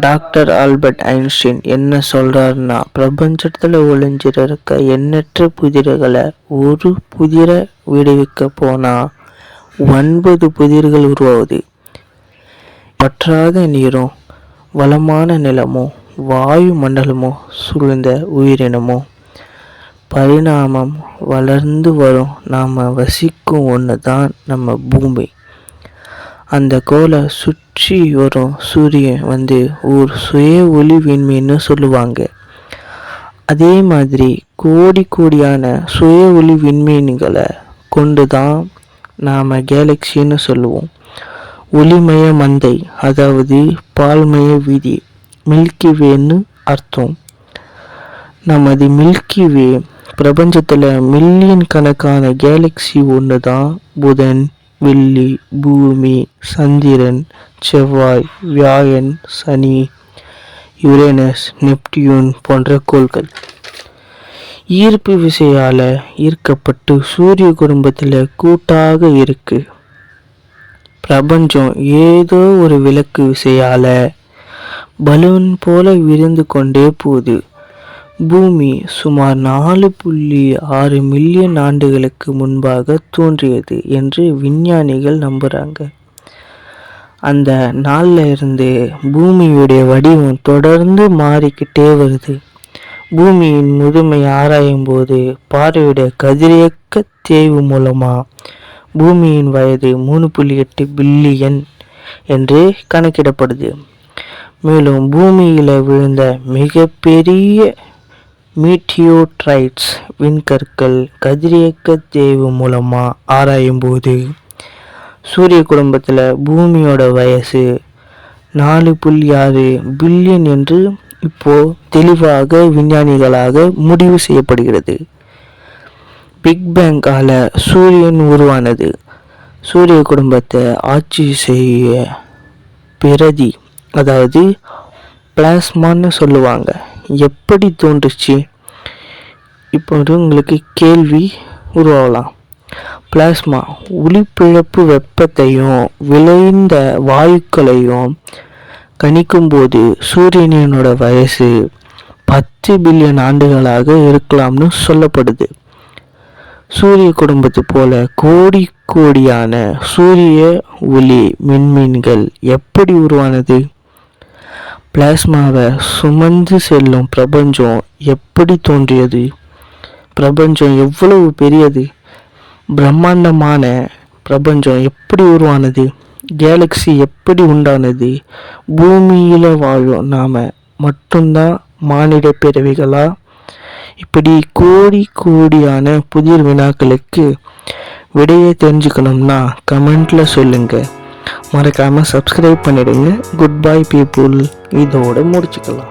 Doctor Albert Einstein என்ன சொல்கிறாருன்னா பிரபஞ்சத்தில் ஒளிஞ்சிருக்க எண்ணற்ற புதிர்களை ஒரு புதிரை விடுவிக்க போனால் ஒன்பது புதிர்கள் உருவாகுது பற்றாத நீரும் வளமான நிலமும் வாயு மண்டலமோ சூழ்ந்த உயிரினமோ பரிணாமம் வளர்ந்து வரும். நாம் வசிக்கும் ஒன்று தான் நம்ம பூமி. அந்த கோலை சுற்றி வரும் சூரியன் வந்து ஒரு சுய ஒளி விண்மீன்னு சொல்லுவாங்க. அதே மாதிரி கோடி கோடியான சுய ஒளி விண்மீன்களை கொண்டு தான் நாம் கேலக்சின்னு சொல்லுவோம். ஒளிமய மந்தை அதாவது பால்மய வீதி மில்கி வேன்னு அர்த்தம். நமது மில்கி வே பிரபஞ்சத்தில் மில்லியன் கணக்கான கேலக்ஸி ஒன்று தான் புதன் வெள்ளி பூமி சந்திரன் செவ்வாய் வியாழன் சனி யுரேனஸ் நெப்டியூன் போன்ற கோள்கள். ஈர்ப்பு விசையால் ஈர்க்கப்பட்டு சூரிய குடும்பத்தில் கூட்டாக இருக்கு. பிரபஞ்சம் ஏதோ ஒரு விளக்கு விசையால் பலூன் போல விரிந்து கொண்டே போகுது. பூமி சுமார் நாலு புள்ளி ஆறு மில்லியன் ஆண்டுகளுக்கு முன்பாக தோன்றியது என்று விஞ்ஞானிகள் நம்புகிறாங்க அந்த நாளில் இருந்து பூமியுடைய வடிவம் தொடர்ந்து மாறிக்கிட்டே வருது. பூமியின் முதுமை ஆராயும் போது பார்வையுடைய கதிரியக்க தேய்வு மூலமாக பூமியின் வயது மூணு புள்ளி எட்டு பில்லியன் என்று கணக்கிடப்படுது. மேலும் பூமியில் விழுந்த மிகப்பெரிய மீட்டியோட்ரைட்ஸ் விண்கற்கள் கதிரியக்க தேய்வு மூலமாக ஆராயும் போது சூரிய குடும்பத்தில் பூமியோட வயசு நாலு புள்ளி ஆறு பில்லியன் என்று இப்போ தெளிவாக விஞ்ஞானிகளாக முடிவு செய்யப்படுகிறது. பிக் பேங்கால சூரியன் உருவானது. சூரிய குடும்பத்தை ஆட்சி செய்ய பிரதி அதாவது பிளாஸ்மான்னு சொல்லுவாங்க. எப்படி தோன்றுச்சு? இப்போ வந்து உங்களுக்கு கேள்வி உருவாகலாம். பிளாஸ்மா ஒளிப்பிழப்பு வெப்பத்தையும் விளைந்த வாயுக்களையும் கணிக்கும்போது சூரியனோட வயசு பத்து பில்லியன் ஆண்டுகளாக இருக்கலாம்னு சொல்லப்படுது. சூரிய குடும்பத்து போல கோடி கோடியான சூரிய ஒளி மின்மீன்கள் எப்படி உருவானது? பிளாஸ்மாவை சுமந்து செல்லும் பிரபஞ்சம் எப்படி தோன்றியது? பிரபஞ்சம் எவ்வளவு பெரியது? பிரம்மாண்டமான பிரபஞ்சம் எப்படி உருவானது? கேலக்ஸி எப்படி உண்டானது? பூமியில் வாழும் நாம் மட்டும்தான் மானிட பிறவிகளா? இப்படி கோடி கோடியான புதிர் வினாக்களுக்கு விடையை தெரிஞ்சுக்கணும்னா கமெண்ட்ல சொல்லுங்கள் மறக்காமல் சப்ஸ்கிரைப் பண்ணிடுங்க. குட் பை பீப்புள் இதோட முடிச்சுக்கலாம்.